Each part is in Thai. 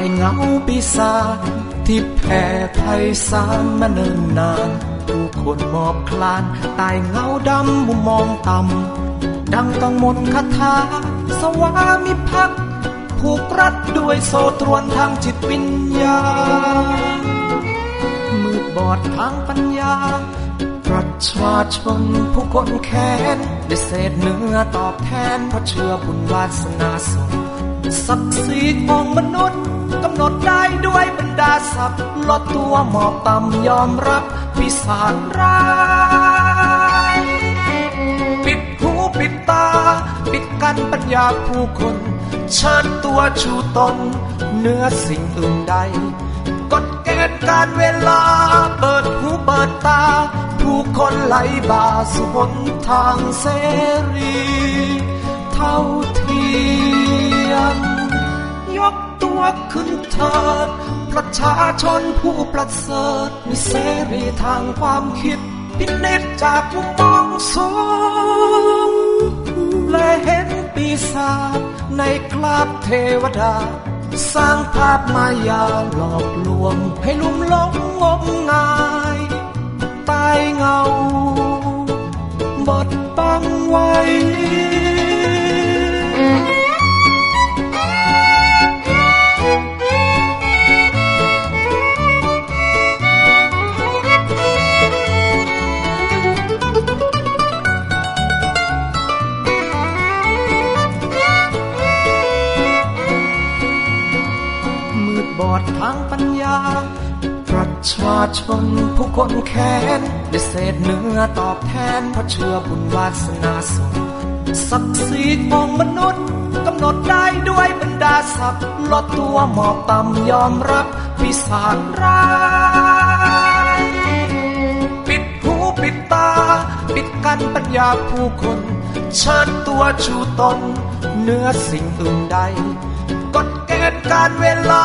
ายเงาปีศาจที่แผ่ไพศาลมาเนิ่นนาน ผู้คนมอบคลานใต้เงาดำมุมมองต่ำดังต้องมนต์คาถาสวามิภักดิ์ผูกรัดด้วยโซ่ตรวนทางจิตวิญญาณมืดบอดทางปัญญา ประชาชนผู้คนแค้นได้เศษเนื้อตอบแทนเพราะเชื่อบุญวาสนาส่งศักดิ์ศรีของมนุษย์ กำหนดได้ด้วยบรรดาศัพท์ลดตัวหมอบต่ำยอมรับปีศาจร้ายปิดหูปิดตา ปิดกันปัญญาผู้คนเชิญตัวชูตนเหนื้อสิ่งอื่นใดกฎเกณฑ์การเวลา เปิดหูเปิดตา ผู้คนไหลบ่าสู่หนทางเสรี กตัวขึ้นเถิด ประชาชนผู้ประเสริฐมีเสรีทางความคิด พินิจจากมุมมองสูงและเห็นปีศาจในกราบเทวดา สร้างภาพมายาหลอกลวงให้ลุ่มหลงงมงาย อดทางปัญญา ประชาชนผู้คนแค้นได้เศษเนื้อตอบแทนเพราะเชื่อบุญวาสนาส่งศักดิ์ศรีของมนุษย์กำหนดได้ด้วยบรรดาศักดิ์ลดตัวหมอบต่ำยอมรับปีศาจร้ายปิดหูปิดตา ปิดกันปัญญาผู้คนเชิญตัวชูตนเนื้อสิ่งอื่นใดกฎเกณฑ์การเวลา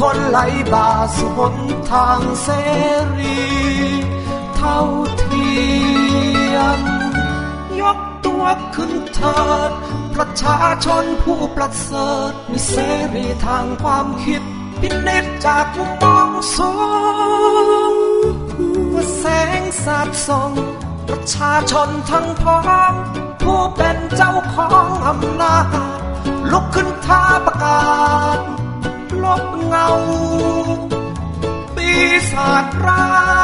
คนไหลบาสู่หนทางเสรี เท่าเทียม ยกตัวขึ้นเถิด ประชาชนผู้ประเสริฐมีเสรีทางความคิด พินิจจากมุมมองสูงว่าแสงสาดส่องประชาชนทั้งพ้องผู้เป็นเจ้าของอำนาจลุกขึ้นท้าประกาศ ប់ងៅពីសាស្ត្រា